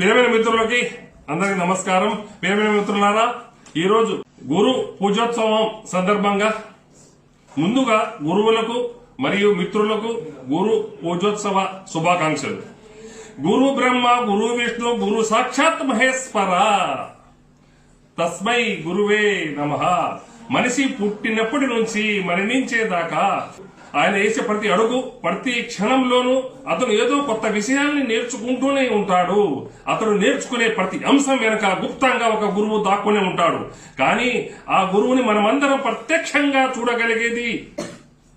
ప్రియమైన మిత్రులకి అందరికి నమస్కారం. ప్రియమైన మిత్రులారా ఈరోజు గురు పూజోత్సవం సందర్భంగా ముందుగా గురువులకు మరియు మిత్రులకు గురు పూజోత్సవ శుభాకాంక్షలు. గురు బ్రహ్మ గురు విష్ణు గురు సాక్షాత్ మహేశ్వర. తస్మై గురువే నమ. మనిషి పుట్టినప్పటి నుంచి మరణించేదాకా ఆయన వేసే ప్రతి అడుగు ప్రతి క్షణంలోనూ అతను ఏదో కొత్త విషయాన్ని నేర్చుకుంటూనే ఉంటాడు. అతను నేర్చుకునే ప్రతి అంశం వెనక గుప్తంగా ఒక గురువు దాక్కునే ఉంటాడు. కానీ ఆ గురువుని మనమందరం ప్రత్యక్షంగా చూడగలిగేది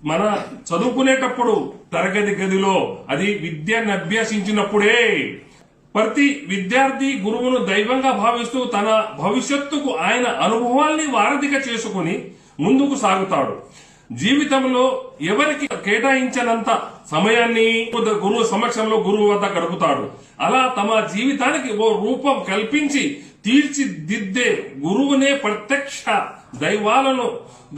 మన చదువుకునేటప్పుడు తరగతి గదిలో అది విద్యను అభ్యసించినప్పుడే. ప్రతి విద్యార్థి గురువును దైవంగా భావిస్తూ తన భవిష్యత్తుకు ఆయన అనుభవాల్ని వారధిగా చేసుకుని ముందుకు సాగుతాడు. జీవితంలో ఎవరికి కేటాయించనంత సమయాన్ని గురువు సమక్షంలో గురువు వద్ద గడుపుతాడు. అలా తమ జీవితానికి ఓ రూపం కల్పించి తీర్చిదిద్దే గురువునే ప్రత్యక్ష దైవాలను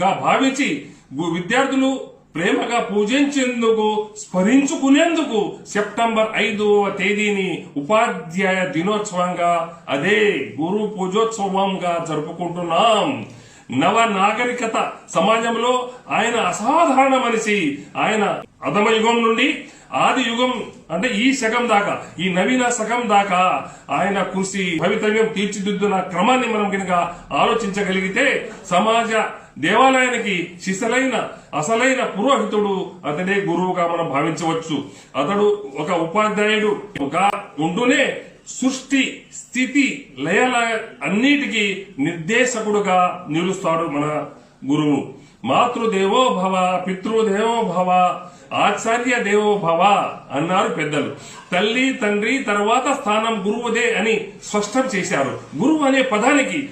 గా భావించి విద్యార్థులు ప్రేమగా పూజించేందుకు స్మరించుకునేందుకు సెప్టెంబర్ ఐదవ తేదీని ఉపాధ్యాయ దినోత్సవంగా అదే గురు పూజోత్సవంగా జరుపుకుంటున్నాం. నవ నాగరికత సమాజంలో ఆయన అసాధారణ మనిషి ఆయన అధమ యుగం నుండి ఆది యుగం అంటే ఈ శకం దాకా ఈ నవీన శకం దాకా ఆయన కృషి భవితవ్యం తీర్చిదిద్దున క్రమాన్ని మనం కనుక ఆలోచించగలిగితే సమాజ దేవాలయానికి శిశలైన అసలైన పురోహితుడు అతడే గురువుగా మనం భావించవచ్చు. అతడు ఒక ఉపాధ్యాయుడు. ఒక ఉంటూనే సృష్టి స్థితి లయల అన్నిటికీ నిర్దేశకుడుగా నిలుస్తాడు మన గురువు. మాతృదేవో భవ పితృదేవో భవ ఆచార్య దేవో భవ అన్నారు పెద్దలు. తల్లి తండ్రి తర్వాత స్థానం గురువుదే అని స్పష్టం చేశారు. గురువు అనే పదానికి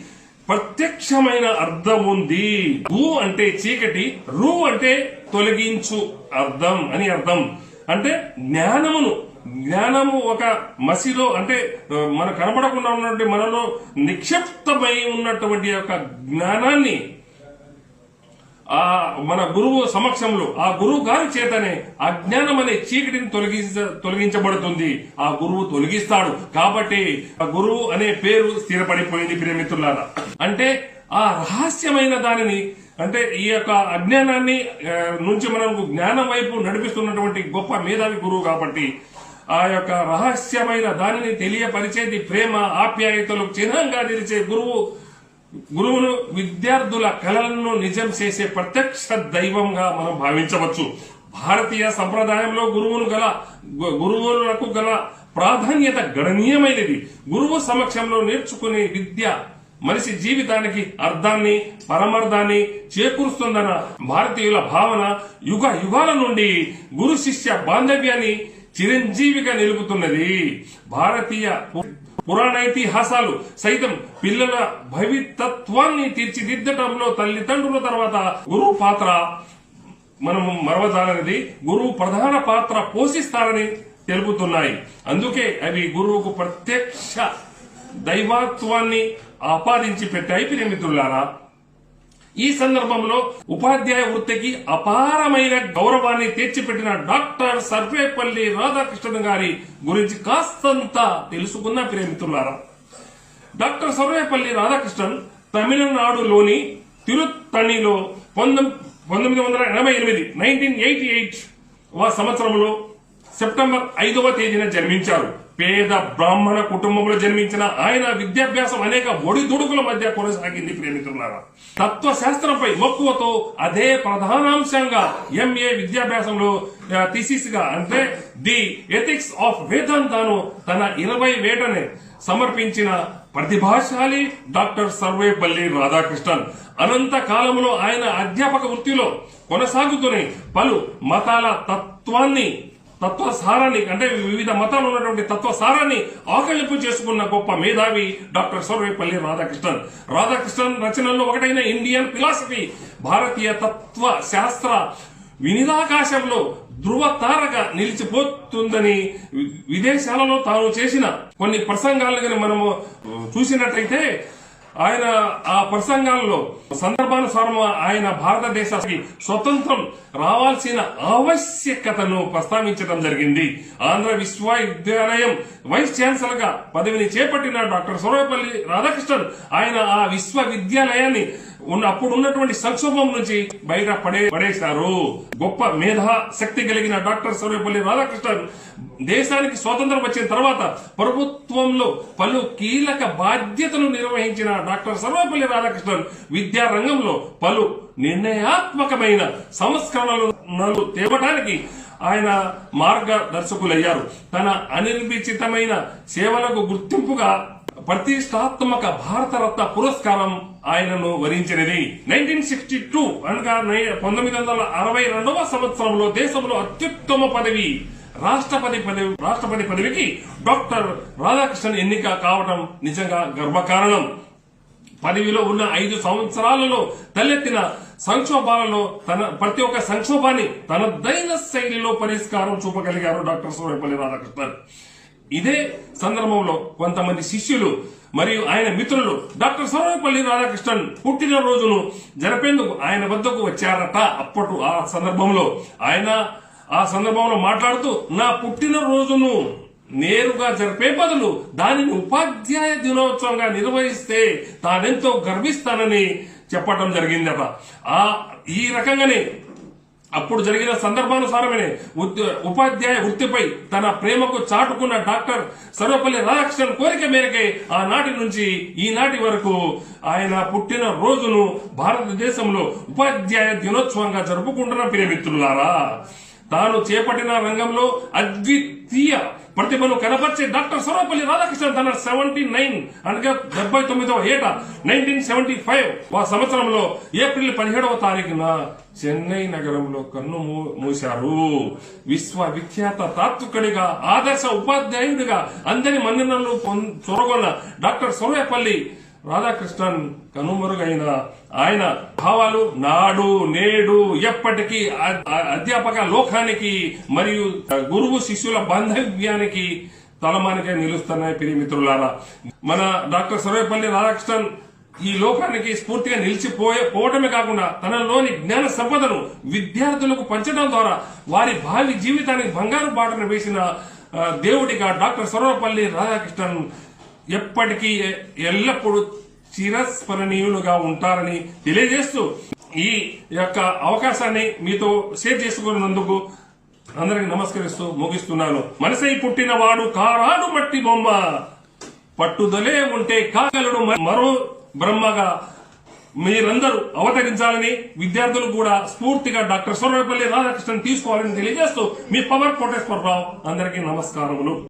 ప్రత్యక్షమైన అర్థం ఉంది. గు అంటే చీకటి రు అంటే తొలగించు అర్థం అని అర్థం. అంటే జ్ఞానమును జ్ఞానము ఒక మసిలో అంటే మన కనపడకుండా ఉన్నటువంటి మనలో నిక్షిప్తమై ఉన్నటువంటి యొక్క జ్ఞానాన్ని ఆ మన గురువు సమక్షంలో ఆ గురువు గారి చేతనే అజ్ఞానం అనే చీకటిని తొలగించ తొలగించబడుతుంది. ఆ గురువు తొలగిస్తాడు. కాబట్టి ఆ గురువు అనే పేరు స్థిరపడిపోయింది ప్రియమిత్రులారా అంటే ఆ రహస్యమైన దానిని అంటే ఈ యొక్క అజ్ఞానాన్ని నుంచి మనకు జ్ఞానం వైపు నడిపిస్తున్నటువంటి గొప్ప మేధావి గురువు కాబట్టి ఆ యొక్క రహస్యమైన దానిని తెలియపరిచేది ప్రేమ ఆప్యాయతలకు చిహ్నంగా నిలిచే గురువు గురువును విద్యార్థుల కళలను నిజం చేసే ప్రత్యక్ష దైవంగా మనం భావించవచ్చు. భారతీయ సంప్రదాయంలో గురువును గల గు- గురువులకు గల ప్రాధాన్యత గణనీయమైనది. గురువు సమక్షంలో నేర్చుకునే విద్య మనిషి జీవితానికి అర్థాన్ని పరమార్థాన్ని చేకూరుస్తుందన్న భారతీయుల భావన యుగ యుగాల నుండి గురు శిష్య బాంధవ్యాన్ని చిరంజీవిగా నిలుపుతున్నది భారతీయ పురాణ పురాణైతిహాసాలు సైతం పిల్లల భవితత్వాన్ని తీర్చిదిద్దటంలో తల్లిదండ్రుల తర్వాత గురువు పాత్ర మనము మరవదాలన్నది గురువు ప్రధాన పాత్ర పోషిస్తారని తెలుపుతున్నాయి. అందుకే అవి గురువుకు ప్రత్యక్ష దైవత్వాన్ని ఆపాదించి పెట్టాయి ప్రియమిత్రులారా. ఈ సందర్భంలో ఉపాధ్యాయ వృత్తికి అపారమైన గౌరవాన్ని తెచ్చిపెట్టిన డాక్టర్ సర్వేపల్లి రాధాకృష్ణన్ గారి గురించి కాస్తంత తెలుసుకున్న ప్రేమితులారా డాక్టర్ సర్వేపల్లి రాధాకృష్ణన్ తమిళనాడులోని తిరుత్తణిలో పంతొమ్మిది వందల ఎనభై ఎనిమిది నైన్టీన్ ఎయిటీ ఎయిట్ సంవత్సరంలో సెప్టెంబర్ ఐదవ తేదీన జన్మించారు. పేద బ్రాహ్మణ కుటుంబంలో జన్మించిన ఆయన విద్యాభ్యాసం అనేక ఒడిదుడుకుల మధ్య కొనసాగింది ప్రేమితులారా తత్వశాస్త్రంపై మక్కువతో అదే ప్రధానాంశంగా ఎంఏ విద్యాభ్యాసంలో థిసిస్గా అంటే ది ఎథిక్స్ ఆఫ్ వేదాంతాను తన ఇరవై వేటనే సమర్పించిన ప్రతిభాశాలి డాక్టర్ సర్వేపల్లి రాధాకృష్ణన్. అనంత కాలంలో ఆయన అధ్యాపక వృత్తిలో కొనసాగుతూనే పలు మతాల తత్వాన్ని తత్వసారాన్ని అంటే వివిధ మతాలు ఉన్నటువంటి తత్వసారాన్ని ఆకలింపు చేసుకున్న గొప్ప మేధావి డాక్టర్ సర్వేపల్లి రాధాకృష్ణన్. రాధాకృష్ణన్ రచనల్లో ఒకటైన ఇండియన్ ఫిలాసఫీ భారతీయ తత్వ శాస్త్ర వినిదాకాశంలో ధృవ తారగా నిలిచిపోతుందని విదేశాలలో తాను చేసిన కొన్ని ప్రసంగాలు మనము చూసినట్టయితే ఆయన ఆ ప్రసంగాల్లో సందర్భానుసారం ఆయన భారతదేశానికి స్వతంత్రం రావాల్సిన ఆవశ్యకతను ప్రస్తావించడం జరిగింది. ఆంధ్ర విశ్వవిద్యాలయం వైస్ ఛాన్సలర్గా పదవిని చేపట్టిన డాక్టర్ సర్వపల్లి రాధాకృష్ణన్ ఆయన ఆ విశ్వవిద్యాలయాన్ని ఉన్న అప్పుడు ఉన్నటువంటి సంక్షోభం నుంచి బయట పడే పడేశారు. గొప్ప మేధా శక్తి కలిగిన డాక్టర్ సర్వేపల్లి రాధాకృష్ణన్ దేశానికి స్వాతంత్రం వచ్చిన తర్వాత ప్రభుత్వంలో పలు కీలక బాధ్యతలు నిర్వహించిన డాక్టర్ సర్వేపల్లి రాధాకృష్ణన్ విద్యా రంగంలో పలు నిర్ణయాత్మకమైన సంస్కరణలు తేవటానికి ఆయన మార్గదర్శకులయ్యారు. తన అనిర్మిచితమైన సేవలకు గుర్తింపుగా ప్రతిష్టాత్మక భారతరత్న పురస్కారం ఆయనను వరించినది. నైన్టీన్ సిక్స్టీ టూ అనగా పంతొమ్మిది వందల అరవై రెండవ సంవత్సరంలో దేశంలో అత్యుత్తమ పదవి రాష్ట్రపతి పదవి రాష్ట్రపతి పదవికి డాక్టర్ రాధాకృష్ణన్ ఎన్నిక కావడం నిజంగా గర్వకారణం. పదవిలో ఉన్న ఐదు సంవత్సరాలలో తలెత్తిన సంక్షోభాలలో తన ప్రతి ఒక్క సంక్షోభాన్ని తనదైన శైలిలో పరిష్కారం చూపగలిగారు డాక్టర్ సూర్యపల్లి రాధాకృష్ణన్. ఇదే సందర్భంలో కొంతమంది శిష్యులు మరియు ఆయన మిత్రులు డాక్టర్ సర్వపల్లి రాధాకృష్ణన్ పుట్టినరోజును జరిపేందుకు ఆయన వద్దకు వచ్చారట. అప్పటి ఆ సందర్భంలో ఆయన ఆ సందర్భంలో మాట్లాడుతూ నా పుట్టినరోజును నేరుగా జరిపే బదులు దానిని ఉపాధ్యాయ దినోత్సవంగా నిర్వహిస్తే తానెంతో గర్విస్తానని చెప్పడం జరిగిందట. ఆ ఈ రకంగానే అప్పుడు జరిగిన సందర్భానుసారమే ఉపాధ్యాయ వృత్తిపై తన ప్రేమకు చాటుకున్న డాక్టర్ సర్వపల్లి రాధాకృష్ణన్ కోరిక మేరకే ఆనాటి నుంచి ఈనాటి వరకు ఆయన పుట్టిన రోజును భారతదేశంలో ఉపాధ్యాయ దినోత్సవంగా జరుపుకుంటున్న ప్రియమిత్రులారా. తాను చేపట్టిన రంగంలో అద్వితీయ ప్రతిభను కనపరిచే డాక్టర్ సర్వపల్లి రాధాకృష్ణన్ తన సెవెంటీ నైన్ అనగా డెబ్బై తొమ్మిదవ ఏట నైన్టీన్ సెవెంటీ ఫైవ్ ఆ సంవత్సరంలో ఏప్రిల్ పదిహేడవ తారీఖున చెన్నై నగరంలో కన్ను మూశారు. విశ్వవిఖ్యాత తాత్వికుడిగా ఆదర్శ ఉపాధ్యాయుడిగా అందరి మన్ననలు చొరగొన్న డాక్టర్ సర్వేపల్లి రాధాకృష్ణన్ కనుమరుగైన ఆయన భావాలు నాడు నేడు ఎప్పటికీ అధ్యాపక లోకానికి మరియు గురువు శిష్యుల బాంధవ్యానికి తలమానిక నిలుస్తున్నాయి ప్రియమిత్రులారా మన డాక్టర్ సర్వేపల్లి రాధాకృష్ణన్ ఈ లోకానికి స్ఫూర్తిగా నిలిచిపోయే పోవటమే కాకుండా తనలోని జ్ఞాన సంపదను విద్యార్థులకు పంచడం ద్వారా వారి భావి జీవితానికి బంగారు బాటను వేసిన దేవుడిగా డాక్టర్ సర్వపల్లి రాధాకృష్ణన్ ఎప్పటికీ ఎ- ఎల్లప్పుడూ చిరస్మరణీయులుగా ఉంటారని తెలియజేస్తూ ఈ యొక్క అవకాశాన్ని మీతో షేర్ చేసుకున్నందుకు అందరికి నమస్కరిస్తూ ముగిస్తున్నాను. మనసై పుట్టినవాడు కారాడు మట్టి బొమ్మ. పట్టుదలే ఉంటే కాగలడు మరో బ్రహ్మగా మీరందరూ అవతరించాలని విద్యార్థులు కూడా స్ఫూర్తిగా డాక్టర్ సర్వపల్లి రాధాకృష్ణన్ తీసుకోవాలని తెలియజేస్తూ మీ పవర్ కోటేశ్వరరావు అందరికీ నమస్కారములు.